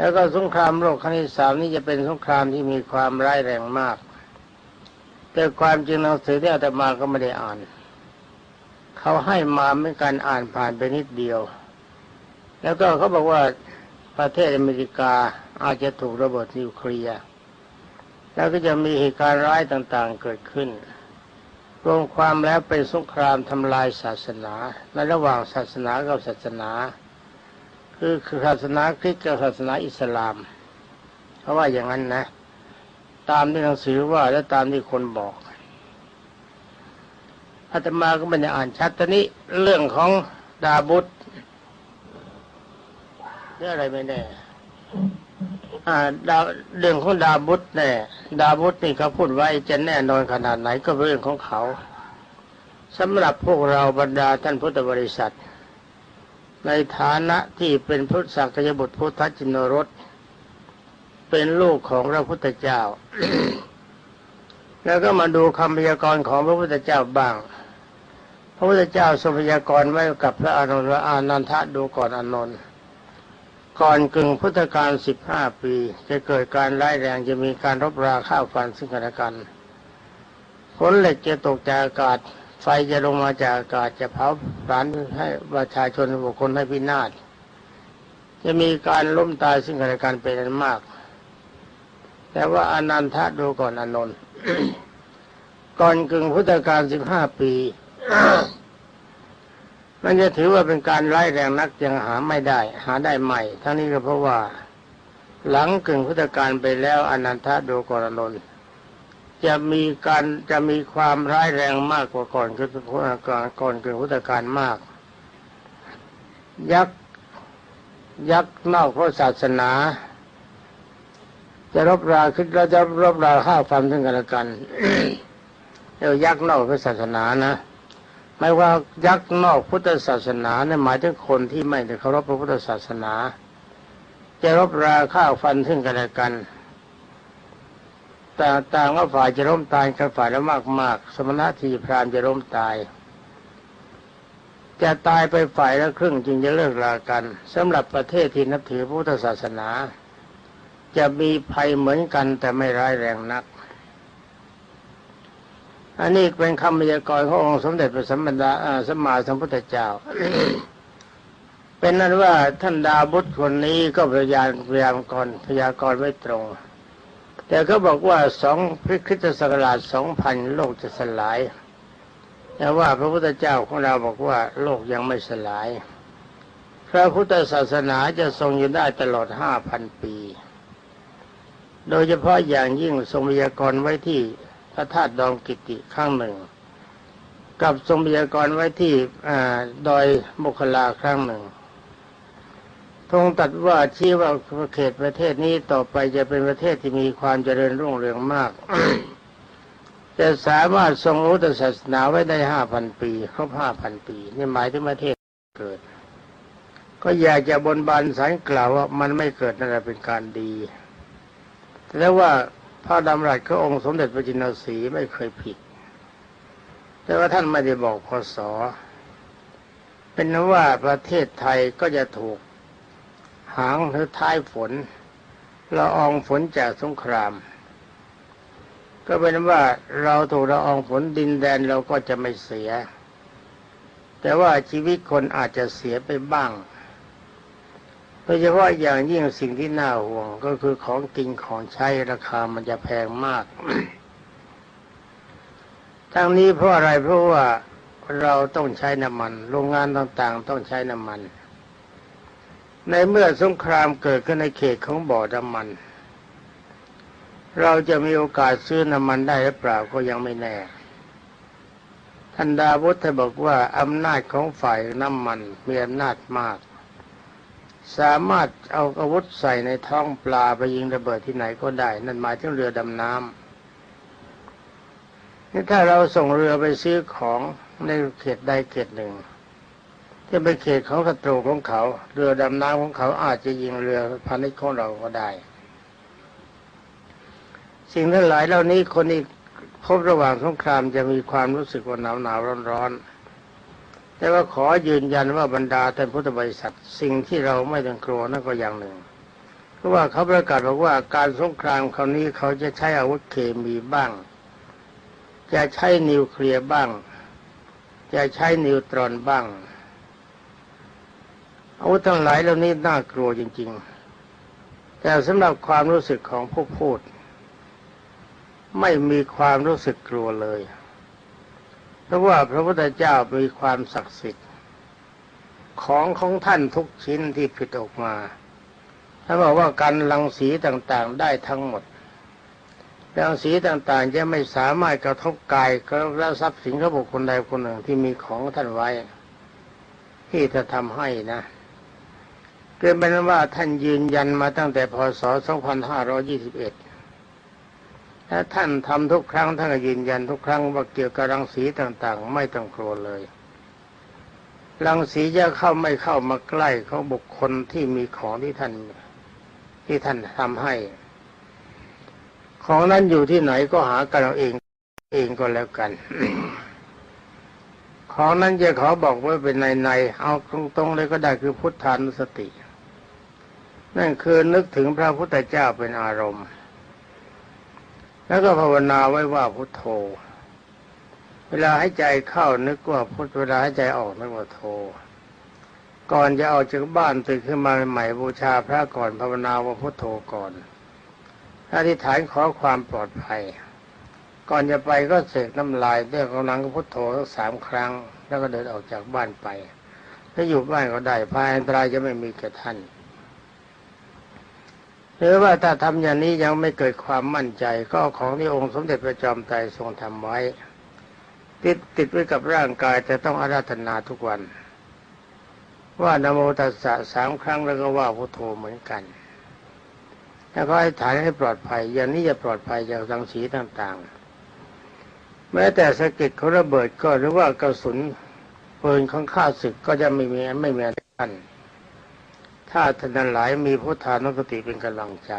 แล้วก็สงครามโลกครั้งที่สามนี่จะเป็นสงครามที่มีความร้ายแรงมาก แต่ความจริงหนังสือที่อาตมาก็ไม่ได้อ่าน เขาให้มาไม่การอ่านผ่านไปนิดเดียว แล้วก็เขาบอกว่าประเทศอเมริกาอาจจะถูกระเบิดนิวเคลียร์แล้วก็จะมีเหตุการณ์ร้ายต่างๆเกิดขึ้น รวมความแล้วเป็นสงครามทำลายศาสนาในระหว่างศาสนากับศาสนา คือศาสนาคริสต์กับศาสนาอิสลาม เพราะว่าอย่างนั้นนะ ตามที่หนังสือว่าและตามที่คนบอกอาตมาก็ไม่ได้อ่านชัดตอนนี้เรื่องของดาบุตรเรื่องอะไรไม่แน่อ่าดาเรื่องของดาบุตรแน่ดาบุตรนี่เขาพูดไว้จะแน่นอนขนาดไหนก็เป็นเรื่องของเขาสำหรับพวกเราบรรดาท่านพุทธบริษัท ในฐานะที่เป็นพุทธสักยบุตรพุทธจินรสเป็นลูกของพระพุทธเจ้า แล้วก็มาดูคำพยากรณ์ของพระพุทธเจ้าบ้าง พระพุทธเจ้าทรงพยากรณ์ไว้กับพระอานนท์ว่าอานันทะดูก่อนอานนท์ก่อนกึ่งพุทธกาลสิบห้าปี จะเกิดการร้ายแรงจะมีการรบราข้าวฟันซึ่งกันและกันฝนเหล็กจะตกจากอากาศ ไฟจะลงมาจากอากาศจะเผาผลาญให้ประชาชนบุคคลให้พินาศ จะมีการล้มตายซึ่งกันและกันเป็นอันมาก แต่ว่าอนันทะดูก่อนอนนท์ก่อนกึ่งพุทธกาลสิบห้าปีมันจะถือว่าเป็นการไล่แรงนักยังหาไม่ได้ หาได้ใหม่ ทั้งนี้ก็เพราะว่า หลังกึ่งพุทธกาลไปแล้วอนันทะดูก่อนอนนท์ จะมีการจะมีความร้ายแรงมากกว่าก่อนคือก่อนก่อนกึ่งพุทธกาลมาก ยักษ์ยักษ์นอกพระศาสนา จะรบราขึ้นเราจะรบราข้าวฟันซึ่งกันและกันเรียกยักษ์นอกพระศาสนานะหมายว่ายักษ์นอกพุทธศาสนาเนี่ยหมายถึงคนที่ไม่ได้เคารพพระพุทธศาสนา จะรบราข้าวฟันซึ่งกันและกัน แต่ต่างว่าฝ่ายจะล้มตายกันฝ่ายละมากมากๆสมณะทีพรามจะล้มตาย จะตายไปฝ่ายละครึ่งจึงจะเลิกรากันสำหรับประเทศที่นับถือพุทธศาสนา จะมีภัยเหมือนกันแต่ไม่ร้ายแรงนัก อันนี้เป็นคำพยากรณ์ขององค์สมเด็จพระสัมมาสัมาสมาสัมพุทธเจ้า เป็นนั้นว่าท่านดาบุตรคนนี้ก็พยายามพยายามกรพยากรณ์ไว้ตรง แต่เขาบอกว่าสองพคริตศักราชสองพันโลกจะสลายแต่ว่าพระพุทธเจ้าของเราบอกว่าโลกยังไม่สลาย พระพุทธศาสนาจะทรงอยู่ได้ตลอดห้าพันปี โดยเฉพาะอย่างยิ่งทรงพยากรณ์ไว้ที่พระธาตุดองกิติข้างหนึ่ง กับทรงพยากรณ์ไว้ที่อ่าดอยบุคลาครั้งหนึ่ง ทรงตัดว่าชี้ว่าเขตประเทศนี้ต่อไปจะเป็นประเทศที่มีความเจริญรุ่งเรืองมากจะสามารถทรงรู้ศาสนาไว้ได้ห้าพันปีครบห้าพันปี นี่หมายถึงประเทศเกิด ก็อยากจะบนบานสารกล่าวว่ามันไม่เกิดนั่นแหละเป็นการดีแล้วว่าพระดำรัสขององค์สมเด็จพระจินสีไม่เคยผิด แต่ว่าท่านไม่ได้บอกพศเป็นนว่าประเทศไทยก็จะถูก หางหรือท้ายฝนละอองฝนจากสงคราม ก็เป็นว่าเราถูกละอองฝนดินแดนเราก็จะไม่เสีย แต่ว่าชีวิตคนอาจจะเสียไปบ้างโดยเฉพาะอย่างยิ่งสิ่งที่น่าห่วงก็คือของกินของใช้ราคามันจะแพงมากทั้งนี้เพราะอะไรเพราะว่าเราต้องใช้น้ำมัน โรงงานต่างๆ ต้องใช้น้ำมัน ในเมื่อสงครามเกิดขึ้นในเขตของบ่อน้ำมัน เราจะมีโอกาสซื้อน้ำมันได้หรือเปล่าก็ยังไม่แน่ ท่านดาวุฒบอกว่าอำนาจของฝ่ายน้ำมันมีอำนาจมาก สามารถเอาอาวุธใส่ในท้องปลาไปยิงระเบิดที่ไหนก็ได้ นั่นหมายถึงเรือดำน้ำนี่ถ้าเราส่งเรือไปซื้อของในเขตใดเขตหนึ่ง ที่เป็นเขตของศัตรูของเขา เรือดำน้ำของเขาอาจจะยิงเรือพาณิชย์ของเราก็ได้ สิ่งทั้งหลายเหล่านี้คนที่พบระหว่างสงครามจะมีความรู้สึกว่าหนาวหนาวร้อนร้อนแต่ว่าขอยืนยันว่าบรรดาท่านพุทธบริษัท สิ่งที่เราไม่ต้องกลัวนั่นก็อย่างหนึ่ง เพราะว่าเขาประกาศบอกว่าการสงครามคราวนี้เขาจะใช้อาวุธเคมีบ้าง จะใช้นิวเคลียร์บ้าง จะใช้นิวตรอนบ้าง อาวุธทั้งหลายเหล่านี้น่ากลัวจริง ๆ แต่สำหรับความรู้สึกของผู้พูด ไม่มีความรู้สึกกลัวเลย เพราะว่าพระพุทธเจ้ามีความศักดิ์สิทธิ์ ของของท่านทุกชิ้นที่ผลิตออกมาท่านบอกว่าการรังสีต่างๆได้ทั้งหมดรังสีต่างๆ จะไม่สามารถกระทบกายและทรัพย์สินของบุคคลใดคนหนึ่งที่มีของท่านไว้ ที่จะทำให้นะ เกิดเป็นว่าท่านยืนยันมาตั้งแต่พศ 2521ถ้าท่านทำทุกครั้งท่านยืนยันทุกครั้งว่าเกี่ยวกับรังสีต่างๆ ไม่ต้องกลัวเลย รังสีจะเข้าไม่เข้ามาใกล้เขาบุคคลที่มีของที่ท่านที่ท่านทำให้ ของนั้นอยู่ที่ไหนก็หากันเอาเองเองก็แล้วกันของนั้นจะขอบอกไว้เป็นในในเอาตรงๆเลยก็ได้คือพุทธานุสติ นั่นคือนึกถึงพระพุทธเจ้าเป็นอารมณ์ แล้วก็ภาวนาไว้ว่าพุทโธ เวลาให้ใจเข้านึกว่าพุทเวลาให้ใจออกนึกว่าโธ ก่อนจะออกจากบ้านตื่นขึ้นมาใหม่บูชาพระก่อนภาวนาว่าพุทโธก่อนอธิษฐานขอความปลอดภัย ก่อนจะไปก็เสกน้ำลายเรื่องกำลังก็พุทโธทั้งสามครั้ง แล้วก็เดินออกจากบ้านไป ถ้าอยู่บ้านก็ได้ภายอันตรายจะไม่มีแก่ท่าน หรือว่าถ้าทำอย่างนี้ยังไม่เกิดความมั่นใจ ก็ของที่องค์สมเด็จพระจอมไตรทรงทำไว้ ติดติดไว้กับร่างกายแต่ต้องอาราธนาทุกวัน ว่านโมตัสสะสามครั้งแล้วก็ว่าพุทโธเหมือนกัน แล้วก็ให้ฐานให้ปลอดภัย อย่างนี้จะปลอดภัยจากรังสีต่างๆ แม้แต่สะเก็ดของระเบิดก็หรือว่ากระสุนปืนของข้าศึกก็จะไม่มีไม่มีอะไรกัน ถ้าท่านหลายมีพุทธานุสติเป็นกำลังใจ